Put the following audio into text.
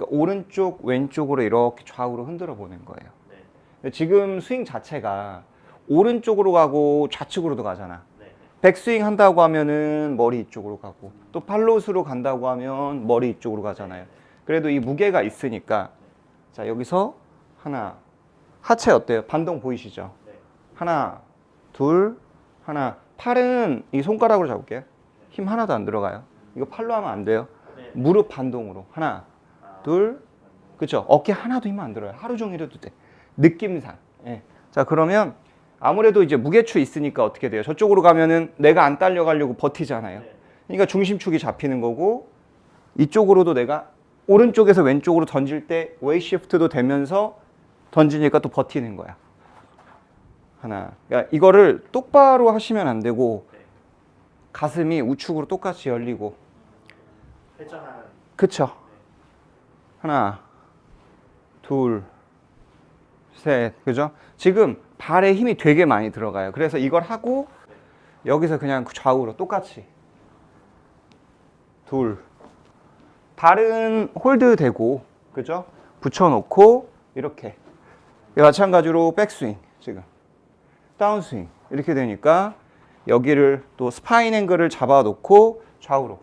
그러니까 오른쪽 왼쪽으로 이렇게 좌우로 흔들어 보는 거예요. 네. 지금 스윙 자체가 오른쪽으로 가고 좌측으로도 가잖아. 네. 백스윙 한다고 하면은 머리 이쪽으로 가고 또 팔로스로 간다고 하면 머리 이쪽으로 가잖아요. 그래도 이 무게가 있으니까 자 여기서 하나 하체 어때요? 반동 보이시죠? 네. 하나 둘 하나 팔은 이 손가락으로 잡을게요. 힘 하나도 안 들어가요. 이거 팔로 하면 안 돼요. 네. 무릎 반동으로 하나 아, 둘 그쵸 어깨 하나도 힘 안 들어요 하루 종일 해도 돼 느낌상 예. 자 그러면 아무래도 이제 무게추 있으니까 어떻게 돼요 저쪽으로 가면은 내가 안 딸려가려고 버티잖아요 네. 그러니까 중심축이 잡히는 거고 이쪽으로도 내가 오른쪽에서 왼쪽으로 던질 때 웨이 시프트도 되면서 던지니까 또 버티는 거야 하나 그러니까 이거를 똑바로 하시면 안 되고 네. 가슴이 우측으로 똑같이 열리고 회전하는 그쵸. 하나, 둘, 셋. 그죠? 지금 발에 힘이 되게 많이 들어가요. 그래서 이걸 하고 여기서 그냥 좌우로 똑같이. 둘. 발은 홀드 되고, 그죠? 붙여놓고, 이렇게. 마찬가지로 백스윙, 지금. 다운스윙. 이렇게 되니까 여기를 또 스파인 앵글을 잡아놓고 좌우로.